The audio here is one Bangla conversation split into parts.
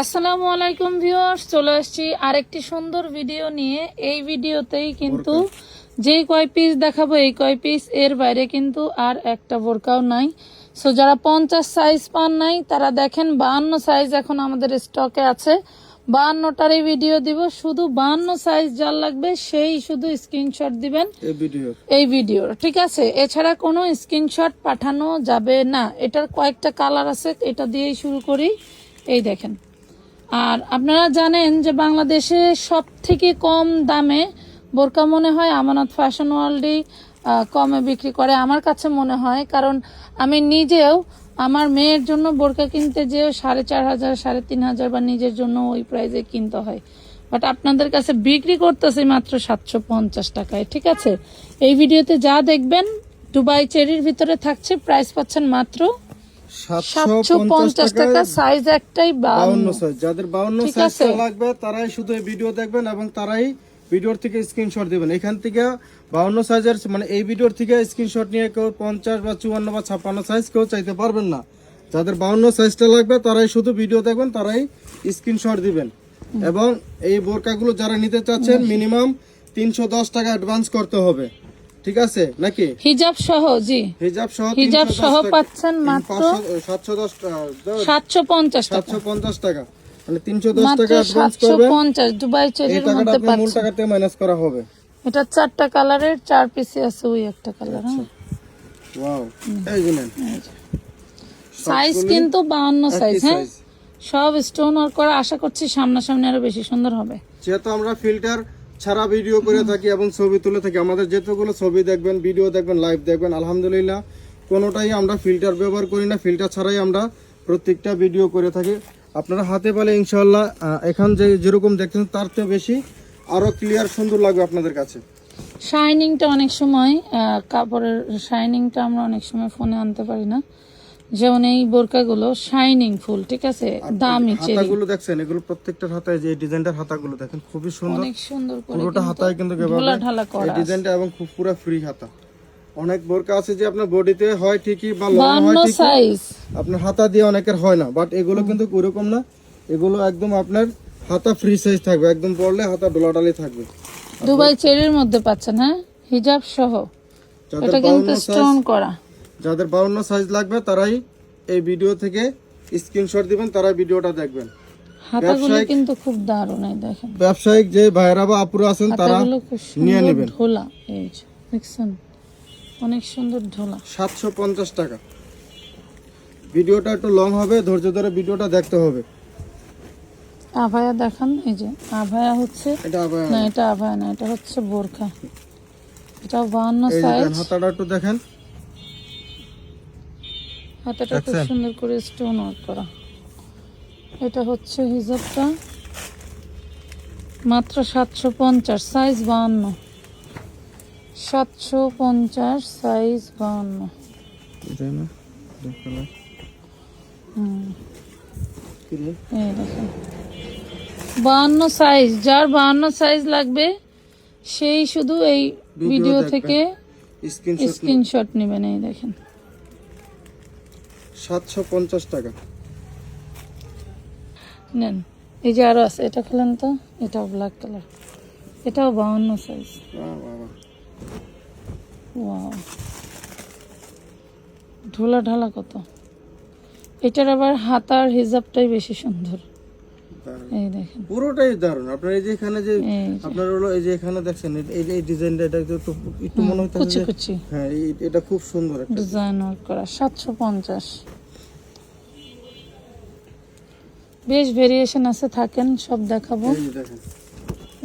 আসসালামু আলাইকুম ভিউয়ার্স চলে আসছি আরেকটি সুন্দর ভিডিও নিয়ে। এই ভিডিওতেই কিন্তু যেই কয় পিস দেখাবো এই কয় পিস এর বাইরে কিন্তু আর একটা বোরকাও নাই। সো যারা পঞ্চাশ সাইজ পান নাই তারা দেখেন বাহান্ন সাইজ এখন আমাদের স্টকে আছে। বাহান্নটারই ভিডিও দিব শুধু বাহান্ন সাইজ যার লাগবে সেই শুধু স্ক্রিনশট দিবেন এই ভিডিও এই ভিডিওর ঠিক আছে? এছাড়া কোনো স্ক্রিনশট পাঠানো যাবে না। এটার কয়েকটা কালার আছে এটা দিয়েই শুরু করি। এই দেখেন। আর আপনারা জানেন যে বাংলাদেশে সব থেকে কম দামে বোরকা মনে হয় আমানত ফ্যাশন ওয়ার্ল্ডই কমে বিক্রি করে আমার কাছে মনে হয়। কারণ আমি নিজেও আমার মেয়ের জন্য বোরকা কিনতে যেও সাড়ে চার হাজার, সাড়ে তিন হাজার বা নিজের জন্য ওই প্রাইজে কিনতে হয়। বাট আপনাদের কাছে বিক্রি করতেছে মাত্র সাতশো পঞ্চাশ টাকায়, ঠিক আছে? এই ভিডিওতে যা দেখবেন, দুবাই চেরির ভিতরে থাকছে প্রাইস পাচ্ছেন মাত্র সাতশো পঞ্চাশ টাকা সাইজ একটাই বাউন্ন সাইজ যাদের বাউন্ন ঠিক সাইজটা লাগবে তারাই শুধু এই ভিডিও দেখবেন এবং তারাই ভিডিওর থেকে স্ক্রিনশট দিবেন। এখান থেকে বাউন্ন সাইজের মানে এই ভিডিওর থেকে স্ক্রিনশট নিয়ে কেউ পঞ্চাশ বা চুয়ান্ন বা ছাপ্পান্ন সাইজ কেউ চাইতে পারবেন না। যাদের বাউন্ন সাইজটা লাগবে তারাই শুধু ভিডিও দেখবেন তারাই স্ক্রিনশট দিবেন। এবং এই বোরকাগুলো যারা নিতে চাচ্ছেন মিনিমাম তিনশো দশ টাকা অ্যাডভান্স করতে হবে। ঠিক আছে? নাকি? হিজাব সহ জি। হিজাব সহ হিজাব সহ পাচ্ছেন মাত্র সাতশো দশ সাতশো পঞ্চাশ টাকা। সাতশো পঞ্চাশ টাকা। মানে তিনশো দশ মাত্র টাকা অ্যাডভান্স করবেন। পঞ্চাশ দুবাই এই চেরির মধ্যে মূল পাচ্ছেন। টাকা থেকে মাইনাস করা হবে। এটা চারটা কালারের চার পিসে আছে ওই একটা কালার হ্যাঁ। ওয়াও এই যে নেন। সাইজ কিন্তু বাউন্ন একই সাইজ হ্যাঁ। সব স্টোন ওয়ার্ক করা আশা করছি সামনাসামনি আরও বেশি সুন্দর হবে। যেহেতু আমরা ফিল্টার ছাড়া ভিডিও করে থাকি এবং ছবি তুলে থাকি। আমাদের যেতগুলো ছবি দেখবেন ভিডিও দেখবেন লাইভ দেখবেন, আলহামদুলিল্লাহ, কোনোটাই আমরা ফিল্টার ব্যবহার করি না। ফিল্টার ছাড়াই আমরা প্রত্যেকটা ভিডিও করে থাকি। আপনারা হাতে পালে ইনশাল্লাহ এখান যে যেরকম দেখছেন, তার চেয়ে বেশি আরও ক্লিয়ার সুন্দর লাগবে আপনাদের কাছে। শাইনিংটা অনেক সময় কাপড়ের শাইনিংটা আমরা অনেক সময় ফোনে আনতে পারি না। যেমন এই বোরকাগুলো শাইনিং ফুল ঠিক আছে? দামি চেরি। হাতাগুলো দেখছেন এগুলো প্রত্যেকটার হাতায় যে ডিজাইনটার হাতাগুলো দেখেন খুবই সুন্দর। অনেক সুন্দর করে পুরোটা হাতায় কিন্তু ঢোলা ঢালা এই ডিজাইনটা এবং খুব পুরো ফ্রি হাতা। অনেক বোরকা আছে যে আপনার বডিতে হয় ঠিকই বা লং হয় ঠিকই আপনার হাতা দিয়ে অনেকের হয় না বাট এগুলো কিন্তু ওরকম না। এগুলো একদম আপনার হাতা ফ্রি সাইজ থাকবে একদম পড়লে হাতা ডোলাডালি থাকবে। দুবাই চেরির মধ্যে পাচ্ছেন হ্যাঁ? হিজাব সহ। এটা কিন্তু স্টোন করা। যাদের বাউন্ন সাইজ লাগবে তারাই এই ভিডিও থেকে স্ক্রিনশট দিবেন তারা ভিডিওটা দেখবেন। হাতাগুলো কিন্তু খুব দারুণ এই দেখেন। ব্যবসায়িক যে ভাইরা বা আপুরা আছেন তারা নিয়ে নেবেন। ঢোলা এই দেখছেন? অনেক সুন্দর ঢোলা সাতশো পঞ্চাশ টাকা। ভিডিওটা একটু লং হবে ধৈর্য ধরে ভিডিওটা দেখতে হবে। আভায়া দেখান এই যে আভায়া হচ্ছে না এটা আভায়া না এটা হচ্ছে বোরখা। এটা সাইজ হাতাটা একটু দেখেন। হাতাটা খুব সুন্দর করে স্টোন ওয়ার্ক করা। এটা হচ্ছে হিজাবটা। মাত্র সাতশো পঞ্চাশ সাইজ বাহান্ন। সাতশো পঞ্চাশ সাইজ বাহান্ন। বাহান্ন সাইজ যার বাহান্ন সাইজ লাগবে সেই শুধু এই ভিডিও থেকে স্ক্রিনশট নেবেন এই দেখেন। সাতশো পঞ্চাশ টাকা। নেন এই যে আরও আছে এটা খেলেন তো? এটাও ব্ল্যাক কালার এটাও বাহান্ন সাইজ। ঢোলা ঢালা কত? এটার আবার হাতার হিজাবটাই বেশি সুন্দর। এই দেখেন। পুরোটাই দারুণ। আপনার এই যে এখানে যে আপনার হলো এই যে এখানে দেখছেন এই- যে এই ডিজাইনটা এটা একটু একটু মনে হচ্ছে কুচি কুচি। হ্যাঁ এটা খুব সুন্দর একটা ডিজাইন ওয়ার্ক করা সাতশো পঞ্চাশ। বেশ ভেরিয়েশন আছে থাকেন সব দেখাবো। এই দেখেন।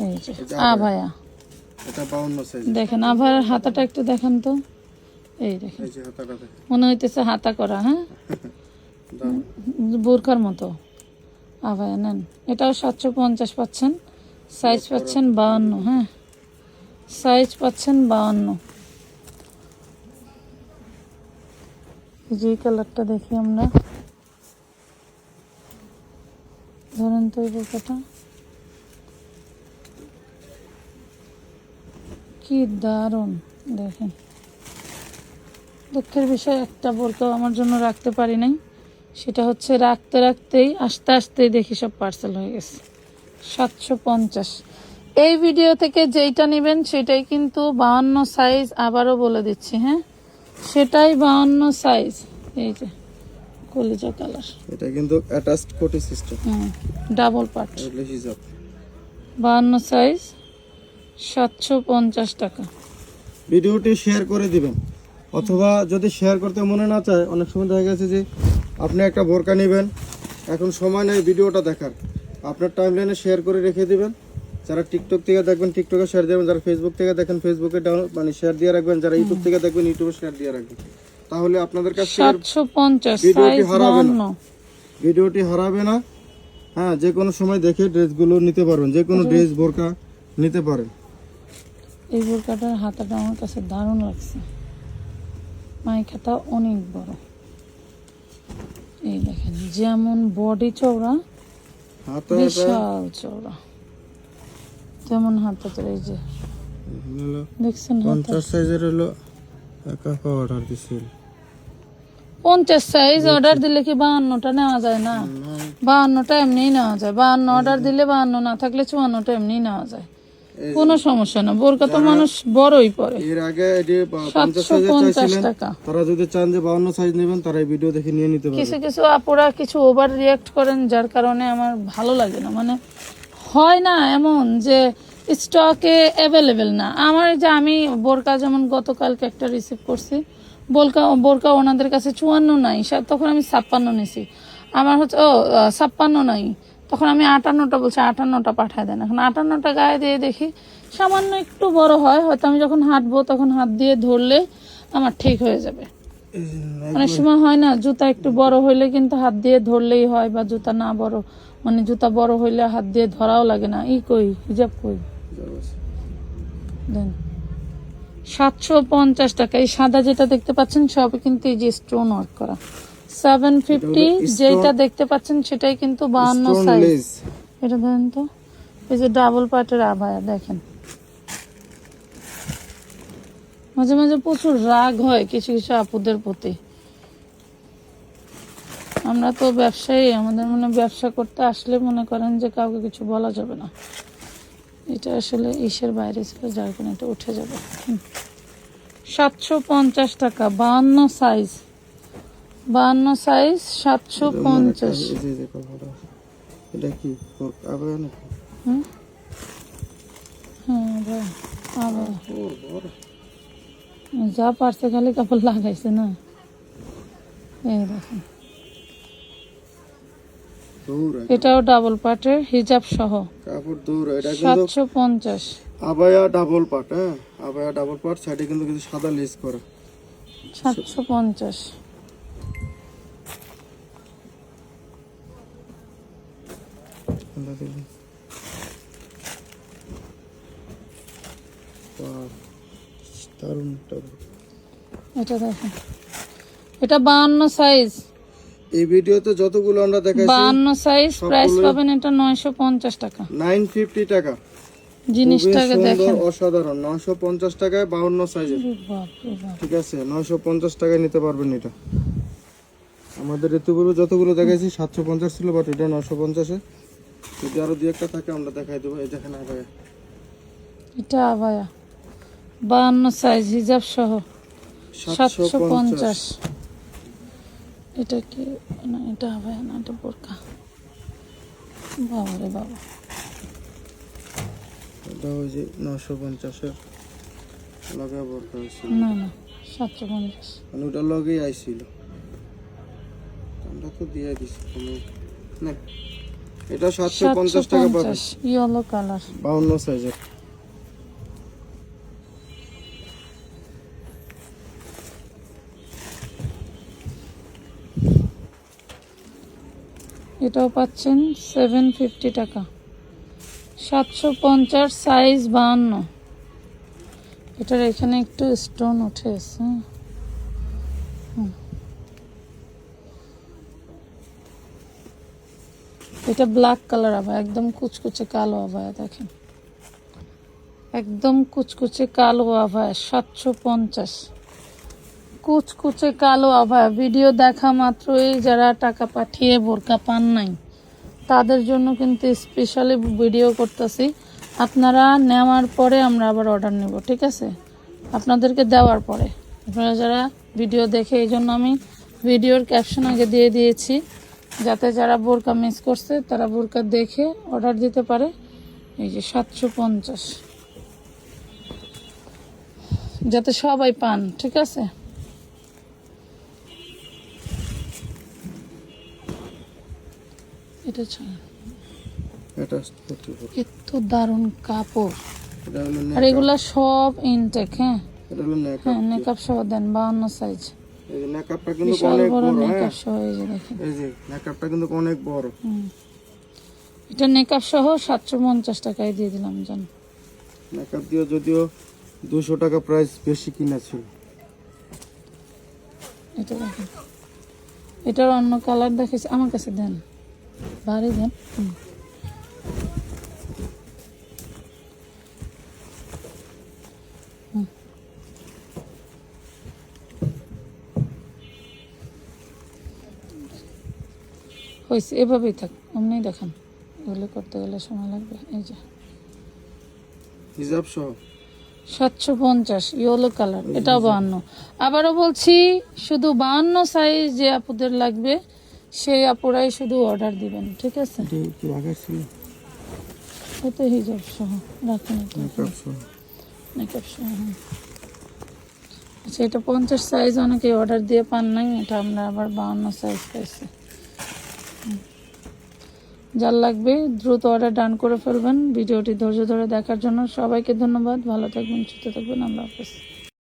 এই যে এই যে আভায়া। এটা বাউন্ন সাইজ দেখেন আভায়ার হাতাটা একটু দেখান তো। এই দেখেন। এই যে হাতাটা মনে হইতেছে হাতা করা হ্যাঁ। বোরখার মতো। আভায়া নেন এটাও সাতশো পঞ্চাশ পাচ্ছেন। সাইজ পাচ্ছেন বাউন্ন হ্যাঁ। সাইজ পাচ্ছেন বাউন্ন। যে কালারটা দেখি আমরা। ধরেন তো এই বোরখাটা কি দারুণ দেখেন। দুঃখের বিষয় একটা বোরকাও আমার জন্য রাখতে পারি নাই। সেটা হচ্ছে রাখতে রাখতেই আস্তে আস্তেই দেখি সব পার্সেল হয়ে গেছে। সাতশো পঞ্চাশ। এই ভিডিও থেকে যেইটা নেবেন সেটাই কিন্তু বাহান্ন সাইজ আবারও বলে দিচ্ছি হ্যাঁ? সেটাই বাহান্ন সাইজ এই যে কলিজা কালার এটা কিন্তু অ্যাটাচড কোটি সিস্টেম হুম ডাবল পার্ট এগুলো হিসাব। বাহান্ন সাইজ সাতশো পঞ্চাশ টাকা। ভিডিওটি শেয়ার করে দিবেন। অথবা যদি শেয়ার করতে মনে না চায় অনেক সময় দেখা গেছে যে আপনি একটা বোরকা নেবেন। এখন সময় নেই ভিডিওটা দেখার। আপনার টাইম লাইনে শেয়ার করে রেখে দিবেন। যারা টিকটক থেকে দেখবেন টিকটকে শেয়ার দেবেন যারা ফেসবুক থেকে দেখেন ফেসবুকে ডাউনলোড মানে শেয়ার দিয়ে রাখবেন যারা ইউটিউব থেকে দেখবেন ইউটিউবে শেয়ার দিয়ে রাখবেন। তাহলে আপনাদের কাছে ভিডিওটি হারাবে না। ভিডিওটি হারাবে না। হ্যাঁ যে কোনো সময় দেখে ড্রেসগুলো নিতে পারবেন। যে কোনো ড্রেস বোরকা নিতে পারেন। এই বোরকাটার হাতাটা আমার কাছে দারুণ লাগছে। মাইখাটা অনেক বড়। যেমন বডি চওড়া বিশাল চওড়া। তেমন হাতা তো এই যে দেখছেন পঞ্চাশ সাইজের হলো একা অর্ডার দিছিল। পঞ্চাশ সাইজ অর্ডার দিলে কি বাহান্নটা নেওয়া যায় না? বাহান্নটা এমনিই নেওয়া যায়। বাহান্ন অর্ডার দিলে বাহান্ন না থাকলে চুয়ান্নটা এমনিই নেওয়া যায়। কোনো সমস্যা না। বোরকা তো মানুষ বড়ই পরে। এর আগে এটি পঞ্চাশ চাইছিলেন টাকা। তারা যদি চান যে বাউন্ন সাইজ নেবেন তারা এই ভিডিও দেখে নিয়ে নিতে পারবে। কিছু কিছু আপুরা কিছু ওভার রিয়াক্ট করেন যার কারণে আমার ভালো লাগে না। মানে হয় না এমন যে স্টকে অ্যাভেলেবেল না। আমার যে আমি বোরকা যেমন গতকালকে একটা রিসিভ করছি বোরকা বোরকা ওনাদের কাছে চুয়ান্ন নাই তখন আমি ছাপ্পান্ন নিছি। আমার হচ্ছে ও ছাপ্পান্ন নাই। তখন আমি আটান্নটা বলছি, আটান্নটা পাঠায় দেন। এখন আটান্নটা গায়ে দিয়ে দেখি, সামান্য একটু বড় হয়, হয়তো আমি যখন হাঁটবো তখন হাত দিয়ে ধরলে আমার ঠিক হয়ে যাবে। অনেক সময় হয় না, জুতা একটু বড় হইলে কিন্তু হাত দিয়ে ধরলেই হয়, বা জুতা না বড় মানে জুতা বড় হইলে হাত দিয়ে ধরাও লাগে না। ই কই? হিজাব কই? দেন। সাতশো পঞ্চাশ টাকা। এই সাদা যেটা দেখতে পাচ্ছেন, সব কিন্তু এই যে স্টোন ওয়ার্ক করা। সেভেন ফিফটি stone- যেটা দেখতে পাচ্ছেন সেটাই কিন্তু বাহান্ন Stone সাইজ এটা ধরেন তো। এই যে ডাবল পার্টের আবায়া দেখেন। মাঝে মাঝে প্রচুর রাগ হয় কিছু কিছু আপুদের প্রতি। আমরা তো ব্যবসায়ী আমাদের মনে ব্যবসা করতে আসলে মনে করেন যে কাউকে কিছু বলা যাবে না। এটা আসলে ইসের বাইরে ছিল যার কারণে এটা উঠে যাবে। সাতশো পঞ্চাশ টাকা বাহান্ন সাইজ বাহান্ন সাইজ সাতশো পঞ্চাশ। এই যে এটা কি আবার নাকি? হ্যাঁ। যা পারছে খালি কাপড় লাগাইছে না। এই দেখেন এটাও ডাবল পার্টের হিজাব সহ। কাপড় দৌড় এটা সাতশো পঞ্চাশ। আবায়া ডাবল পার্ট হ্যাঁ? আবায়া ডাবল পার্ট সাইডে কিন্তু কিছু সাদা লেস করা। সাতশো পঞ্চাশ। কোনটা? দারুণ দারুণ। এটা দেখেন। এটা সাইজ এই ভিডিওতে যতগুলো আমরা দেখাইছি বাহান্ন সাইজ প্রাইস পাবেন এটা নয়শো পঞ্চাশ টাকা। নাইন ফিফটি টাকা খুবই জিনিসটাকে দেখেন অসাধারণ। নয়শো পঞ্চাশ টাকায় বাউন্ন সাইজের। ঠিক আছে নয়শো পঞ্চাশ টাকায় নিতে পারবেন এটা। আমাদের ঋতুপূর্বে যতগুলো দেখাইছি সাতশো পঞ্চাশ ছিল বাট এটা নয়শো পঞ্চাশে যদি আরও দু একটা থাকে আমরা দেখাই দেবো। এই দেখেন আবার এটা আবায়া বাহান্ন সাইজ হিজাব সহ। সাতশো পঞ্চাশ। এটা কি? না এটা হবে না এটা বোরকা। বাবা রে বাবা। এটা ওই যে নয়শো পঞ্চাশের লগে বোরকা হয়েছিল না না সাতশো পঞ্চাশ। মানে ওটার লগেই আইছিল। আমরা তো দিয়ে দিছি না এটা সাতশো সাতশো পঞ্চাশ টাকা পাবে। ইয়েলো কালার বাউন্ন সাইজের এটাও পাচ্ছেন সেভেন ফিফটি টাকা। সাতশো পঞ্চাশ সাইজ বাহান্ন এটার এখানে একটু স্টোন উঠে এসছে হ্যাঁ। হুম। এটা ব্ল্যাক কালার আবার একদম কুচকুচে কালো আভায়া দেখেন। একদম কুচকুচে কালো আভায়া সাতশো পঞ্চাশ। কুচকুচে কালো আভা ভিডিও দেখা মাত্রই যারা টাকা পাঠিয়ে বোরকা পান নাই, তাদের জন্য কিন্তু স্পেশালি ভিডিও করতেছি। আপনারা নেওয়ার পরে আমরা আবার অর্ডার নেব, ঠিক আছে? আপনাদেরকে দেওয়ার পরে। আপনারা যারা ভিডিও দেখে, এই জন্য আমি ভিডিওর ক্যাপশন আগে দিয়ে দিয়েছি। যাতে যারা বোরকা মিস করছে তারা বোরকা দেখে অর্ডার দিতে পারে। এই যে সাতশো পঞ্চাশ। যাতে সবাই পান ঠিক আছে? এটা। এত দারুণ কাপড়। আর এগুলা সব ইনটেক হ্যাঁ? হ্যাঁ মেকআপ সহ দেন বাউন্ন সাইজ এই যে নেকআপটা কিন্তু অনেক বড় বড় হ্যাঁ। এই যে দেখেন। এই যে নেকআপটা কিন্তু অনেক বড়। এটা মেকআপ সহ সাতশো পঞ্চাশ টাকায় দিয়ে দিলাম জান। মেকআপ দিয়ে যদিও দুশো টাকা প্রাইস বেশি কিনা ছিল। এটা দেখেন। এটার অন্য কালার দেখেছি আমার কাছে দেন ভারী দেন। হয়েছে এভাবেই থাক অমনি দেখান। এগুলো করতে গেলে সময় লাগবে এই যে। হিজাব সহ সাতশো পঞ্চাশ ইয়েলো কালার এটাও বাহান্ন। আবারও বলছি শুধু বাহান্ন সাইজ যে আপুদের লাগবে সেই আপুরাই শুধু অর্ডার দিবেন ঠিক আছে? এটা কি আগে ছিল? ওতে হিজাব সহ রাখুন মেকআপ সহ হ্যাঁ। আচ্ছা এটা পঞ্চাশ সাইজ অনেকে অর্ডার দিয়ে পান নাই এটা আমরা আবার বাহান্ন সাইজ পাইছি। যার লাগবে দ্রুত অর্ডার ডান করে ফেলবেন। ভিডিওটি ধৈর্য ধরে দেখার জন্য সবাইকে ধন্যবাদ। ভালো থাকবেন, সুস্থ থাকবেন। আল্লাহ হাফেজ।